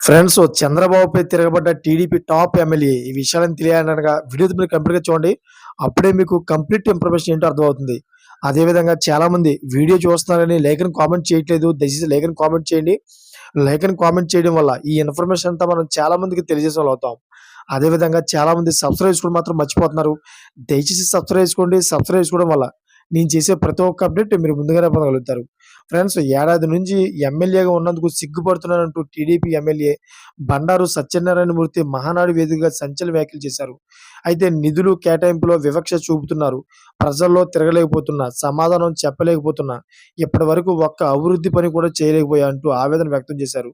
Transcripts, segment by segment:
Friends చంద్రబాబుపై తిరగబడ్డ TDP top MLA ఈ విషయాలను తెలియాలనగా వీడియో మీరు కంప్లీట్గా చూడండి. అప్పుడే మీకు కంప్లీట్ ఇన్ఫర్మేషన్ ఏంటో అర్థమవుతుంది. అదేవిధంగా చాలామంది వీడియో చూస్తున్నారని లేఖను కామెంట్ చేయట్లేదు. దయచేసి లేఖను కామెంట్ చేయండి. లేఖను కామెంట్ చేయడం వల్ల ఈ ఇన్ఫర్మేషన్ అంతా మనం చాలామందికి తెలియజేసే అవుతాం. అదేవిధంగా చాలామంది సబ్స్క్రైబ్ చేసుకోవడం మాత్రం మర్చిపోతున్నారు. దయచేసి సబ్స్క్రైబ్ చేసుకోండి. సబ్స్క్రైబ్ చేసుకోవడం వల్ల నేను చేసే ప్రతి ఒక్క అప్డేట్ మీరు ముందుగానే పొందగలుగుతారు. ఫ్రెండ్స్ ఏడాది నుంచి ఎమ్మెల్యేగా ఉన్నందుకు సిగ్గుపడుతున్నారంటూ టీడీపీ ఎమ్మెల్యే బండారు సత్యనారాయణమూర్తి మహానాడు వేదికగా సంచలన వ్యాఖ్యలు చేశారు. అయితే నిధులు కేటాయింపులో వివక్ష చూపుతున్నారు. ప్రజల్లో తిరగలేకపోతున్నా సమాధానం చెప్పలేకపోతున్నా ఇప్పటి వరకు ఒక్క అభివృద్ధి పని కూడా చేయలేకపోయా అంటూ ఆవేదన వ్యక్తం చేశారు.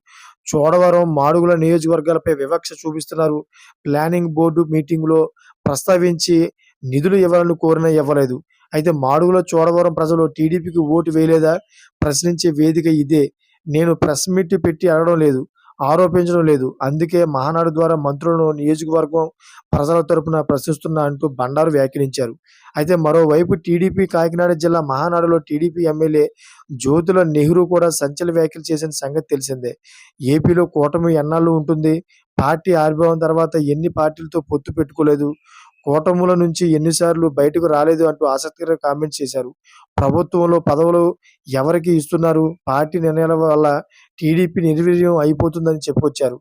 చోడవరం మాడుగుల నియోజకవర్గాలపై వివక్ష చూపిస్తున్నారు. ప్లానింగ్ బోర్డు మీటింగ్లో ప్రస్తావించి నిధులు ఇవ్వాలని కోరినా ఇవ్వలేదు. అయితే మాడుగుల చోడవరం ప్రజలు టీడీపీకి ఓటు వేయలేదా? ప్రశ్నించే వేదిక ఇదే. నేను ప్రెస్ మీట్ పెట్టి అడగడం లేదు ఆరోపించడం లేదు. అందుకే మహానాడు ద్వారా మంత్రులను నియోజకవర్గం ప్రజల తరపున ప్రశ్నిస్తున్నా అంటూ బండారు వ్యాఖ్యానించారు. అయితే మరోవైపు టీడీపీ కాకినాడ జిల్లా మహానాడులో టీడీపీ ఎమ్మెల్యే జ్యోతుల నెహ్రూ కూడా సంచలన వ్యాఖ్యలు చేసిన సంగతి తెలిసిందే. ఏపీలో కూటమి ఎన్నాళ్ళు ఉంటుంది? పార్టీ ఆవిర్భావం తర్వాత ఎన్ని పార్టీలతో పొత్తు పెట్టుకోలేదు? కూటముల నుంచి ఎన్నిసార్లు బయటకు రాలేదు అంటూ ఆసక్తికర కామెంట్స్ చేశారు. ప్రభుత్వంలో పదవులు ఎవరికి ఇస్తున్నారు? పార్టీ నిర్ణయాల వల్ల టీడీపీ నిర్వీర్యం అయిపోతుందని చెప్పొచ్చారు